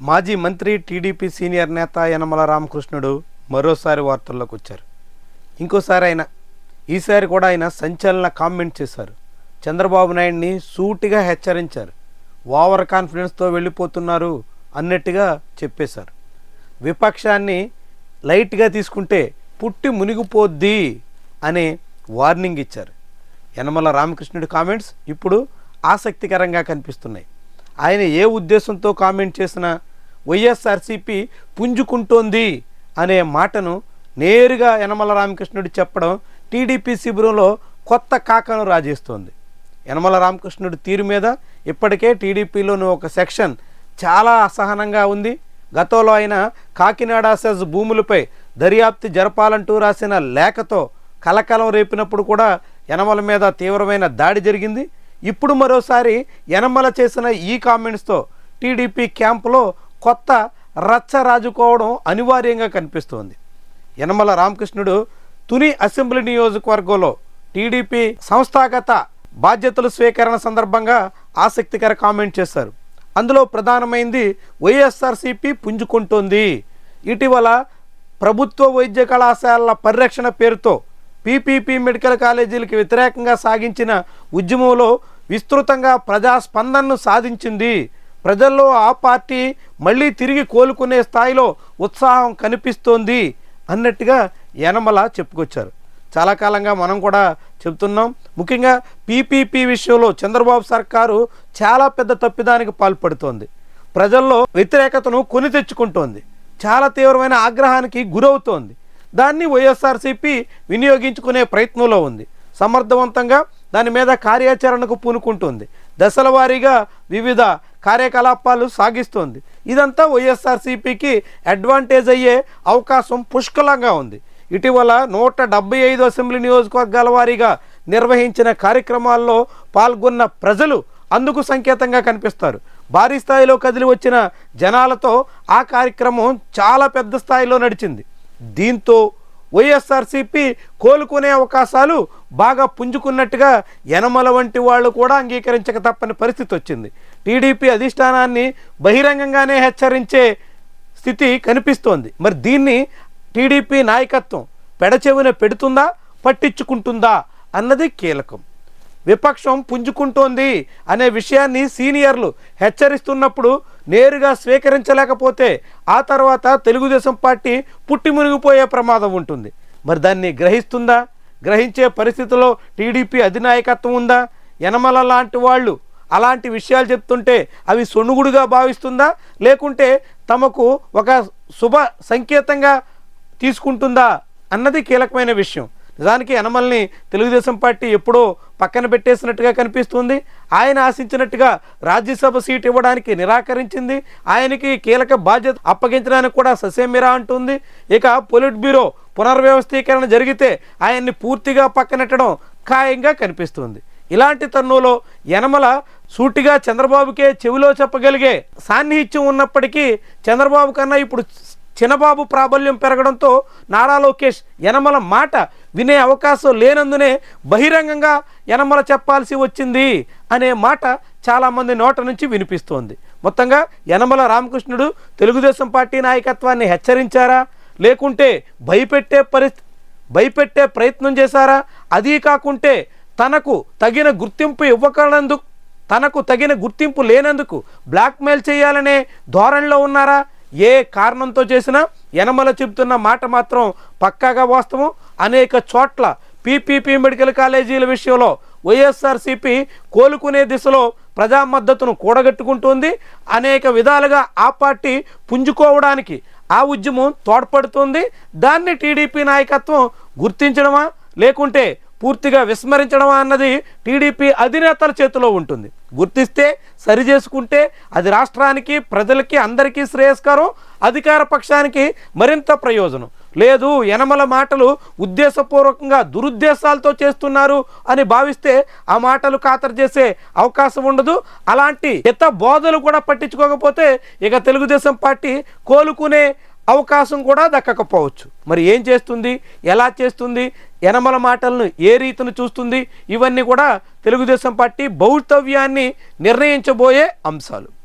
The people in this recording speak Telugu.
మాజీ మంత్రి టీడీపీ సీనియర్ నేత యనమల రామకృష్ణుడు మరోసారి వార్తల్లోకి వచ్చారు. ఇంకోసారి ఆయన ఈసారి కూడా ఆయన సంచలన కామెంట్ చేశారు. చంద్రబాబు నాయుడిని సూటిగా హెచ్చరించారు. ఓవర్ కాన్ఫిడెన్స్తో వెళ్ళిపోతున్నారు అన్నట్టుగా చెప్పేశారు. విపక్షాన్ని లైట్గా తీసుకుంటే పుట్టి మునిగిపోద్ది అనే వార్నింగ్ ఇచ్చారు. యనమల రామకృష్ణుడి కామెంట్స్ ఇప్పుడు ఆసక్తికరంగా కనిపిస్తున్నాయి. ఆయన ఏ ఉద్దేశంతో కామెంట్ చేసినా వైఎస్ఆర్సీపీ పుంజుకుంటోంది అనే మాటను నేరుగా యనమల రామకృష్ణుడు చెప్పడం టీడీపీ శిబిరంలో కొత్త కాకను రాజేస్తోంది. యనమల రామకృష్ణుడి తీరు మీద ఇప్పటికే టీడీపీలోని ఒక సెక్షన్ చాలా అసహనంగా ఉంది. గతంలో ఆయన కాకినాడ సెజ్ భూములపై దర్యాప్తు జరపాలంటూ రాసిన లేఖతో కలకలం రేపినప్పుడు కూడా యనమల మీద తీవ్రమైన దాడి జరిగింది. ఇప్పుడు మరోసారి యనమల చేసిన ఈ కామెంట్స్తో టీడీపీ క్యాంపులో కొత్త రచ్చ రాజుకోవడం అనివార్యంగా కనిపిస్తోంది. యనమల రామకృష్ణుడు తుని అసెంబ్లీ నియోజకవర్గంలో టీడీపీ సంస్థాగత బాధ్యతల స్వీకరణ సందర్భంగా ఆసక్తికర కామెంట్ చేశారు. అందులో ప్రధానమైంది వైఎస్ఆర్సీపీ పుంజుకుంటోంది. ఇటీవల ప్రభుత్వ వైద్య కళాశాలల పరిరక్షణ పేరుతో పీపీపీ మెడికల్ కాలేజీలకు వ్యతిరేకంగా సాగించిన ఉద్యమంలో విస్తృతంగా ప్రజాస్పందనను సాధించింది ప్రజల్లో ఆ పార్టీ మళ్ళీ తిరిగి కోలుకునే స్థాయిలో ఉత్సాహం కనిపిస్తోంది అన్నట్టుగా యనమల చెప్పుకొచ్చారు. చాలా కాలంగా మనం కూడా చెప్తున్నాం ముఖ్యంగా పీపీపీ విషయంలో చంద్రబాబు సర్కారు చాలా పెద్ద తప్పిదానికి పాల్పడుతోంది. ప్రజల్లో వ్యతిరేకతను కొని తెచ్చుకుంటోంది. చాలా తీవ్రమైన ఆగ్రహానికి గురవుతోంది. దాన్ని వైఎస్ఆర్సీపీ వినియోగించుకునే ప్రయత్నంలో ఉంది. సమర్థవంతంగా దాని మీద కార్యాచరణకు పూనుకుంటుంది. దశల వారీగా వివిధ కార్యకలాపాలు సాగిస్తోంది. ఇదంతా వైఎస్ఆర్సీపీకి అడ్వాంటేజ్ అయ్యే అవకాశం పుష్కలంగా ఉంది. ఇటీవల నూట డెబ్బై ఐదు అసెంబ్లీ నియోజకవర్గాల వారీగా నిర్వహించిన కార్యక్రమాల్లో పాల్గొన్న ప్రజలు అందుకు సంకేతంగా కనిపిస్తారు. భారీ స్థాయిలో కదిలి వచ్చిన జనాలతో ఆ కార్యక్రమం చాలా పెద్ద స్థాయిలో నడిచింది. దీంతో వైఎస్ఆర్సీపీ కోలుకునే అవకాశాలు బాగా పుంజుకున్నట్టుగా యనమల వంటి వాళ్ళు కూడా అంగీకరించక తప్పని పరిస్థితి వచ్చింది. టీడీపీ అధిష్టానాన్ని బహిరంగంగానే హెచ్చరించే స్థితి కనిపిస్తోంది. మరి దీన్ని టీడీపీ నాయకత్వం పెడచెవిన పెడుతుందా పట్టించుకుంటుందా అన్నది కీలకం. విపక్షం పుంజుకుంటోంది అనే విషయాన్ని సీనియర్లు హెచ్చరిస్తున్నప్పుడు నేరుగా స్వీకరించలేకపోతే ఆ తర్వాత తెలుగుదేశం పార్టీ పుట్టి మునిగిపోయే ప్రమాదం ఉంటుంది. మరి దాన్ని గ్రహిస్తుందా? గ్రహించే పరిస్థితిలో టీడీపీ అధినాయకత్వం ఉందా? యనమల లాంటి వాళ్ళు అలాంటి విషయాలు చెప్తుంటే అవి సొనుగుడుగా భావిస్తుందా? లేకుంటే తమకు ఒక శుభ సంకేతంగా తీసుకుంటుందా? అన్నది కీలకమైన విషయం. నిజానికి యనమల్ని తెలుగుదేశం పార్టీ ఎప్పుడో పక్కన పెట్టేసినట్టుగా కనిపిస్తుంది. ఆయన ఆశించినట్టుగా రాజ్యసభ సీట్ ఇవ్వడానికి నిరాకరించింది. ఆయనకి కీలక బాధ్యత అప్పగించడానికి కూడా ససేమిరా అంటుంది. ఇక పొలిట్ బ్యూరో పునర్వ్యవస్థీకరణ జరిగితే ఆయన్ని పూర్తిగా పక్కనెట్టడం ఖాయంగా కనిపిస్తుంది. ఇలాంటి తరుణంలో యనమల సూటిగా చంద్రబాబుకే చెవిలో చెప్పగలిగే సాన్నిహిత్యం ఉన్నప్పటికీ చంద్రబాబు కన్నా ఇప్పుడు చిన్నబాబు ప్రాబల్యం పెరగడంతో నారా లోకేష్ యనమల మాట వినే అవకాశం లేనందునే బహిరంగంగా యనమల చెప్పాల్సి వచ్చింది అనే మాట చాలామంది నోట నుంచి వినిపిస్తోంది. మొత్తంగా యనమల రామకృష్ణుడు తెలుగుదేశం పార్టీ నాయకత్వాన్ని హెచ్చరించారా? లేకుంటే భయపెట్టే పరిస్థితి భయపెట్టే ప్రయత్నం చేశారా? అదీ కాకుంటే తనకు తగిన గుర్తింపు ఇవ్వకనందుకు తనకు తగిన గుర్తింపు లేనందుకు బ్లాక్మెయిల్ చేయాలనే ధోరణిలో ఉన్నారా? ఏ కారణంతో చేసినా యనమల చెబుతున్న మాట మాత్రం పక్కాగా వాస్తవం. అనేక చోట్ల పీపీపీ మెడికల్ కాలేజీల విషయంలో వైఎస్ఆర్సీపీ కోలుకునే దిశలో ప్రజా మద్దతును కూడగట్టుకుంటుంది. అనేక విధాలుగా ఆ పార్టీ పుంజుకోవడానికి ఆ ఉద్యమం తోడ్పడుతుంది. దాన్ని టీడీపీ నాయకత్వం గుర్తించడమా? లేకుంటే పూర్తిగా విస్మరించడమా అన్నది టీడీపీ అధినేతల చేతిలో ఉంటుంది. గుర్తిస్తే సరి చేసుకుంటే అది రాష్ట్రానికి ప్రజలకి అందరికీ శ్రేయస్కరం అధికార పక్షానికి మరింత ప్రయోజనం. లేదు యనమల మాటలు ఉద్దేశపూర్వకంగా దురుద్దేశాలతో చేస్తున్నారు అని భావిస్తే ఆ మాటలు ఖాతరు చేసే అవకాశం ఉండదు. అలాంటి ఇత బోధలు కూడా పట్టించుకోకపోతే ఇక తెలుగుదేశం పార్టీ కోలుకునే అవకాశం కూడా దక్కకపోవచ్చు. మరి ఏం చేస్తుంది? ఎలా చేస్తుంది? యనమల మాటలను ఏ రీతిని చూస్తుంది? ఇవన్నీ కూడా తెలుగుదేశం పార్టీ భౌతవ్యాన్ని నిర్ణయించబోయే అంశాలు.